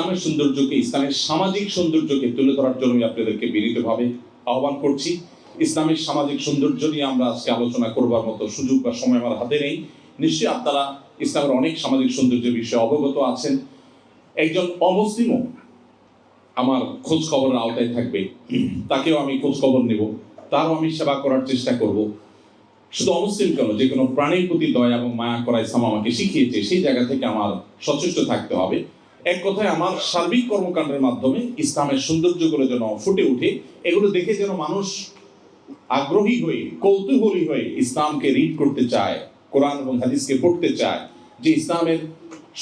ইসলামের সৌন্দর্যকে, ইসলামের সামাজিক সৌন্দর্যকে তুলে ধরার জন্য আমি আপনাদেরকে বিনীতভাবে আহ্বান করছি। ইসলামের সামাজিক সৌন্দর্য নিয়ে আমরা আজকে আলোচনা করবার মতো সুযোগ বা সময় আমার হাতে নেই। নিশ্চয়ই আপনারা ইসলামের অনেক সামাজিক সৌন্দর্যের বিষয়ে অবগত আছেন। একজন অমুসলিমও আমার খোঁজ খবরের আওতায় থাকবে। তাকেও আমি খোঁজ খবর নেব। তারও আমি সেবা করার চেষ্টা করব। শুধু অমুসলিম কেন, যে কোনো প্রাণীর প্রতি দয়া এবং মায়া করা ইসলাম আমাকে শিখিয়েছে। সেই জায়গা থেকে আমার সচেষ্ট থাকতে হবে। এক কথায় আমার সার্বিক কর্মকাণ্ডের মাধ্যমে ইসলামের সৌন্দর্যগুলো যেন ফুটে ওঠে এগুলো দেখে যেন মানুষ আগ্রহী হয়ে, কৌতূহলী হয়ে ইসলামকে রিড করতে চায়, কোরআন এবং হাদিসকে পড়তে চায়, যে ইসলামের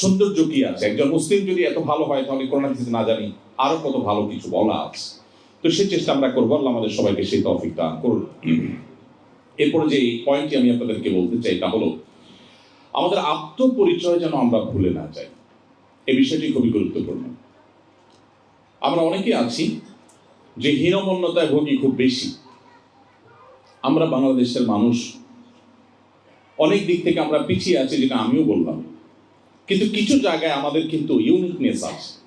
সৌন্দর্য কি আছে। একজন মুসলিম যদি এত ভালো হয়, তাহলে কোরআন হাদিস না জানি আরও কত ভালো কিছু বলা আছে। তো সে চেষ্টা আমরা করব, আল্লাহ আমাদের সবাইকে সেই তৌফিক দান করুন। এরপরে যে পয়েন্টটি আমি আপনাদেরকে বলতে চাই, তা হলো, আমাদের আত্মপরিচয় যেন আমরা ভুলে না যাই। এই বিষয়টি খুবই গুরুত্বপূর্ণ। আমরা অনেকে আছি যে হীনমন্যতায় ভোগী খুব বেশি। আমরা বাংলাদেশের মানুষ। অনেক দিক থেকে আমরা পিছিয়ে আছি, যেটা আমিও বললাম। কিন্তু কিছু জায়গায় আমাদের কিন্তু ইউনিকনেস আছে।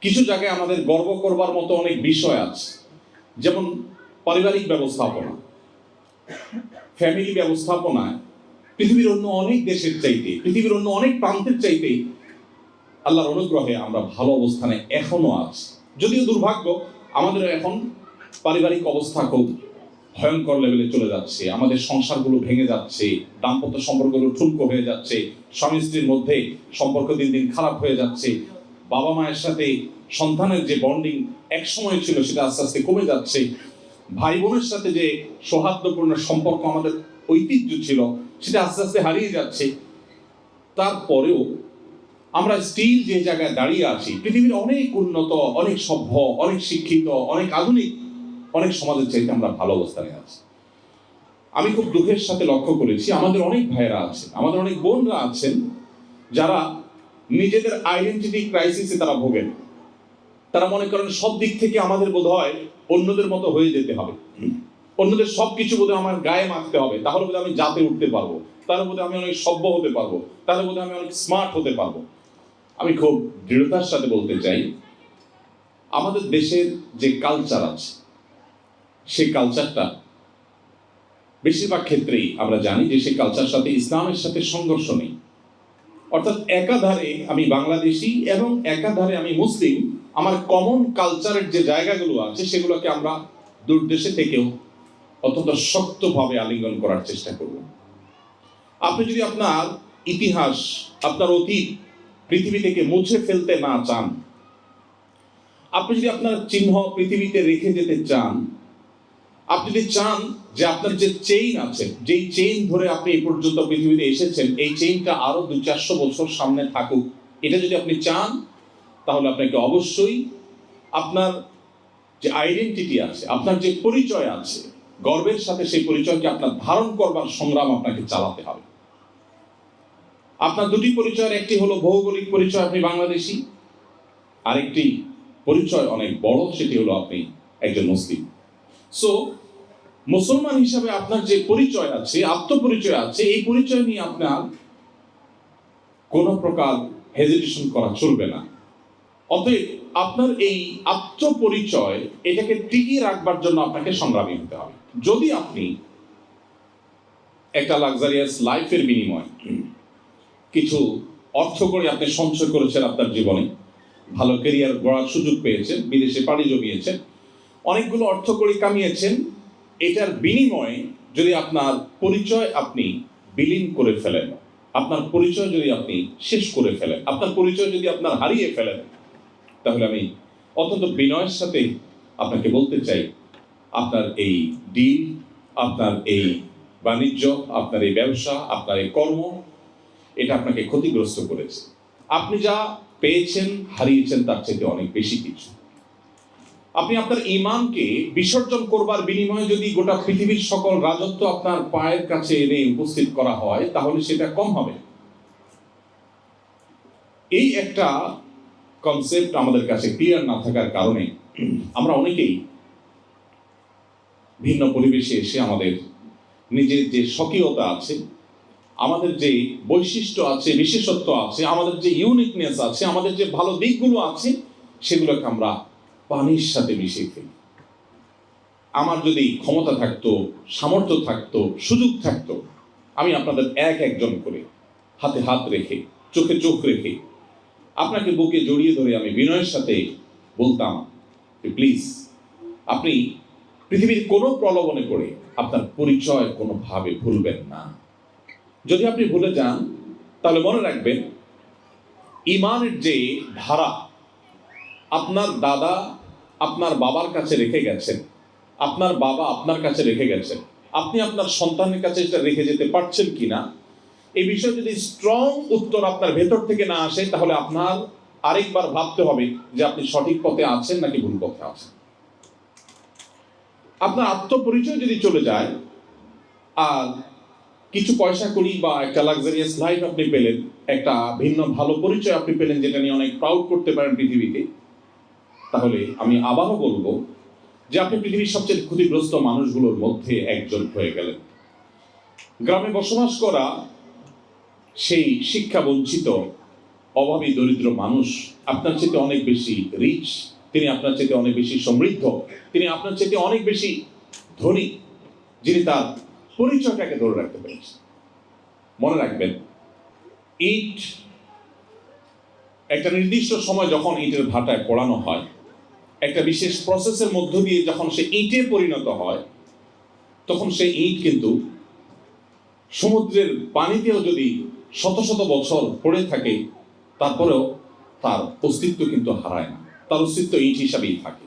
কিছু জায়গায় আমাদের গর্ব করবার মতো অনেক বিষয় আছে। যেমন পারিবারিক ব্যবস্থাপনা। ফ্যামিলি ব্যবস্থাপনায় পৃথিবীর অন্য অনেক দেশের চাইতে, পৃথিবীর অন্য অনেক প্রান্তের চাইতে আল্লাহর অনুগ্রহে আমরা ভালো অবস্থানে এখনও আছি। যদিও দুর্ভাগ্য, আমাদের এখন পারিবারিক অবস্থা খুব ভয়ঙ্কর লেভেলে চলে যাচ্ছে, আমাদের সংসারগুলো ভেঙে যাচ্ছে, দাম্পত্য সম্পর্কগুলো ঠুনকো হয়ে যাচ্ছে, স্বামী স্ত্রীর মধ্যে সম্পর্ক দিন দিন খারাপ হয়ে যাচ্ছে, বাবা মায়ের সাথে সন্তানের যে বন্ডিং এক সময় ছিল সেটা আস্তে আস্তে কমে যাচ্ছে। ভাই বোনের সাথে যে সৌহার্দ্যপূর্ণ সম্পর্ক আমাদের ঐতিহ্য ছিল, সেটা আস্তে আস্তে হারিয়ে যাচ্ছে। তারপরেও আমরা স্টিল যে জায়গায় দাঁড়িয়ে আছি, পৃথিবীর অনেক উন্নত, অনেক সভ্য, অনেক শিক্ষিত, অনেক আধুনিক, অনেক সমাজের চাইতে আমরা ভালো অবস্থানে আছি। আমি খুব দুঃখের সাথে লক্ষ্য করেছি, আমাদের অনেক ভাইয়েরা আছেন, আমাদের অনেক বোনরা আছেন, যারা নিজেদের আইডেন্টিটি ক্রাইসিসে তারা ভোগেন। তারা মনে করেন সব দিক থেকে আমাদের বোধ হয় অন্যদের মতো হয়ে যেতে হবে। অন্যদের সব কিছু বোধহয় আমার গায়ে মাখতে হবে, তাহলে বোধহয় আমি জাতে উঠতে পারব, তাহলে বোধহয় আমি অনেক সভ্য হতে পারব, তাহলে বোধহয় আমি অনেক স্মার্ট হতে পারব। আমি খুব দৃঢ়তার সাথে বলতে চাই, আমাদের দেশের যে কালচার আছে, সেই কালচারটা বেশিরভাগ ক্ষেত্রেই আমরা জানি যে সেই কালচার সাথে ইসলামের সাথে সংঘর্ষ নেই। অর্থাৎ একাধারে আমি বাংলাদেশি এবং একাধারে আমি মুসলিম, আমার কমন কালচারের যে জায়গাগুলো আছে, সেগুলোকে আমরা দূর দেশে থেকেও অত্যন্ত শক্তভাবে আলিঙ্গন করার চেষ্টা করব। আপনি যদি আপনার ইতিহাস, আপনার অতীত পৃথিবী থেকে মুছে ফেলতে না চান। আপনি যদি আপনার চিহ্ন পৃথিবীতে রেখে যেতে চান, আপনি যদি চান যে আপনার যে চেইন আছে, যেই চেইন ধরে আপনি এই পর্যন্ত পৃথিবীতে এসেছেন, এই চেইনটা আরও দু চারশো বছর সামনে থাকুক। এটা যদি আপনি চান, তাহলে আপনাকে অবশ্যই আপনার যে আইডেন্টিটি আছে, আপনার যে পরিচয় আছে, গর্বের সাথে সেই পরিচয়কে আপনার ধারণ করবার সংগ্রাম আপনাকে চালাতে হবে। আপনার দুটি পরিচয়ের, একটি হলো ভৌগোলিক পরিচয়, আপনি বাংলাদেশি। আরেকটি পরিচয় অনেক বড়, সেটি হলো আপনি একজন মুসলিম। সো মুসলমান হিসাবে আপনার যে পরিচয় আছে, আত্মপরিচয় আছে, এই পরিচয় নিয়ে আপনার কোনো প্রকার হেজিটেশন করা চলবে না। অতএব আপনার এই আত্মপরিচয়, এটাকে টিকিয়ে রাখবার জন্য আপনাকে সংগ্রামী হতে হবে। যদি আপনি একটা লাক্সারিয়াস লাইফের বিনিময় কিছু অর্থ করে আপনি সঞ্চয় করেছেন আপনার জীবনে। ভালো কেরিয়ার গড়ার সুযোগ পেয়েছেন, বিদেশে পাড়ি জমিয়েছেন, অনেকগুলো অর্থ করে কামিয়েছেন। এটার বিনিময়ে যদি আপনার পরিচয় আপনি বিলীন করে ফেলেন, আপনার পরিচয় যদি আপনি শেষ করে ফেলেন, আপনার পরিচয় যদি আপনার হারিয়ে ফেলেন, তাহলে আমি অত্যন্ত বিনয়ের সাথে আপনাকে বলতে চাই, আপনার এই ডিল, আপনার এই বাণিজ্য, আপনার এই ব্যবসা, আপনার এই কর্ম এটা আপনাকে ক্ষতিগ্রস্ত করেছে। আপনি যা পেয়েছেন, হারিয়েছেন, তার চেয়ে অনেক বেশি কিছু। আপনি আপনার ইমানকে বিসর্জন করবার বিনিময়ে যদি গোটা পৃথিবীর সকল রাজত্ব আপনার পায়ের কাছে এনে উপস্থিত করা হয়, তাহলে সেটা কম হবে। এই একটা কনসেপ্ট আমাদের কাছে ক্লিয়ার না থাকার কারণে আমরা অনেকেই ভিন্ন পরিবেশে এসে আমাদের নিজের যে স্বকীয়তা আছে আমাদের যে বৈশিষ্ট্য আছে, বিশেষত্ব আছে, আমাদের যে ইউনিকনেস আছে, আমাদের যে ভালো দিকগুলো আছে, সেগুলোকে আমরা পানির সাথে মিশিয়ে ফেলি। আমার যদি ক্ষমতা থাকতো, সামর্থ্য থাকতো, সুযোগ থাকতো, আমি আপনাদের এক একজন করে হাতে হাত রেখে, চোখে চোখ রেখে আপনাকে বুকে জড়িয়ে ধরে আমি বিনয়ের সাথে বলতাম প্লিজ, আপনি পৃথিবীর কোনো প্রলোভনে পড়ে আপনার পরিচয় কোনোভাবে ভুলবেন না। যদি আপনি ভুলে যান, তাহলে মনে রাখবেন, ইমানের যে ধারা আপনার দাদা আপনার বাবার কাছে রেখে গেছেন, আপনার বাবা আপনার কাছে রেখে গেছেন, আপনি আপনার সন্তানের কাছে সেটা রেখে যেতে পারছেন কিনা, এই বিষয়ে যদি স্ট্রং উত্তর আপনার ভেতর থেকে না আসে, তাহলে আপনার আরেকবার ভাবতে হবে যে আপনি সঠিক পথে আছেন নাকি ভুল পথে আছেন। আপনার আত্মপরিচয় যদি চলে যায়, আর কিছু পয়সা করি বা একটা লাক্সারিয়াস লাইফ আপনি পেলেন, একটা ভিন্ন ভালো পরিচয় আপনি পেলেন, যেটা নিয়ে অনেক প্রাউড করতে পারেন পৃথিবীতে তাহলে আমি আবারও বলব যে আপনি পৃথিবীর সবচেয়ে ক্ষতিগ্রস্ত মানুষগুলোর মধ্যে একজন হয়ে গেলেন। গ্রামে বসবাস করা সেই শিক্ষা বঞ্চিত অভাবী, দরিদ্র মানুষ আপনার চেয়ে অনেক বেশি রিচ তিনি আপনার চেয়ে অনেক বেশি সমৃদ্ধ, তিনি আপনার চেয়ে অনেক বেশি ধনী, যিনি তার পরিচয়টাকে ধরে রাখতে পেরেছেন মনে রাখবেন, ইট একটা নির্দিষ্ট সময় যখন ইটের ভাটায় পড়ানো হয়, একটা বিশেষ প্রসেসের মধ্য দিয়ে যখন সে ইটে পরিণত হয়, তখন সেই ইট কিন্তু সমুদ্রের পানিতেও যদি শত শত বছর পড়ে থাকে, তারপরেও তার অস্তিত্ব কিন্তু হারায় না। তার অস্তিত্ব ইট হিসাবেই থাকে।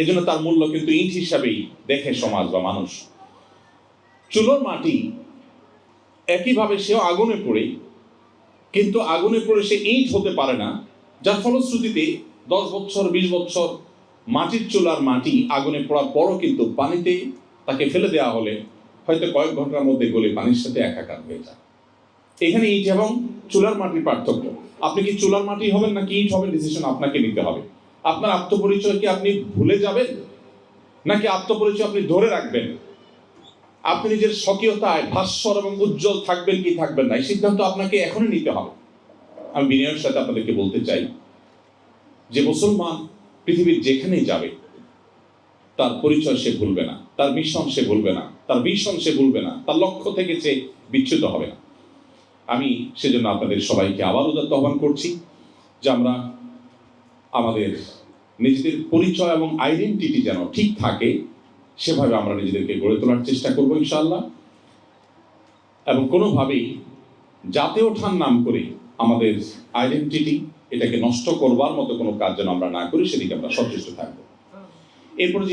এই জন্য তার মূল্য কিন্তু ইট হিসাবেই দেখে সমাজ বা মানুষ চুলোর মাটি, একইভাবে সেও আগুনে পড়ে, কিন্তু আগুনে পড়ে সে ইট হতে পারে না, যার ফলশ্রুতিতে দশ বছর বিশ বছর মাটির চুলার মাটি আগুনে পড়ার পরও কিন্তু পানিতে তাকে ফেলে দেওয়া হলে হয়তো কয়েক ঘণ্টার মধ্যে গলে পানির সাথে একাকার হয়ে যায়। এখানে ইট এবং চুলার মাটির পার্থক্য। আপনি কি চুলার মাটি হবেন নাকি ইট হবেন? ডিসিশন আপনাকে নিতে হবে। আপনার আত্মপরিচয় কি আপনি ভুলে যাবেন? নাকি আত্মপরিচয় আপনি ধরে রাখবেন? আপনি নিজের স্বকীয়তায় ভাস্বর এবং উজ্জ্বল থাকবেন কি থাকবেন না, এই সিদ্ধান্ত আপনাকে এখনই নিতে হবে। আমি বিনয়ের সাথে আপনাদেরকে বলতে চাই যে মুসলমান পৃথিবীর যেখানেই যাবে, তার পরিচয় সে ভুলবে না, তার মিশন সে ভুলবে না, তার মিশন সে ভুলবে না, তার লক্ষ্য থেকে সে বিচ্যুত হবে না। আমি সেজন্য আপনাদের সবাইকে আবারও উদাত্ত আহ্বান করছি যে আমরা আমাদের নিজেদের পরিচয় এবং আইডেন্টিটি যেন ঠিক থাকে সেভাবে আমরা নিজেদেরকে গড়ে তোলার চেষ্টা করব ইনশাল্লাহ এবং কোনোভাবেই জাতীয় ওঠার নাম করে আমাদের আইডেন্টিটি এটাকে নষ্ট করবার মতো কোনো কাজ যেন আমরা না করি, সেদিকে আমরা সচেষ্ট থাকব। এরপরে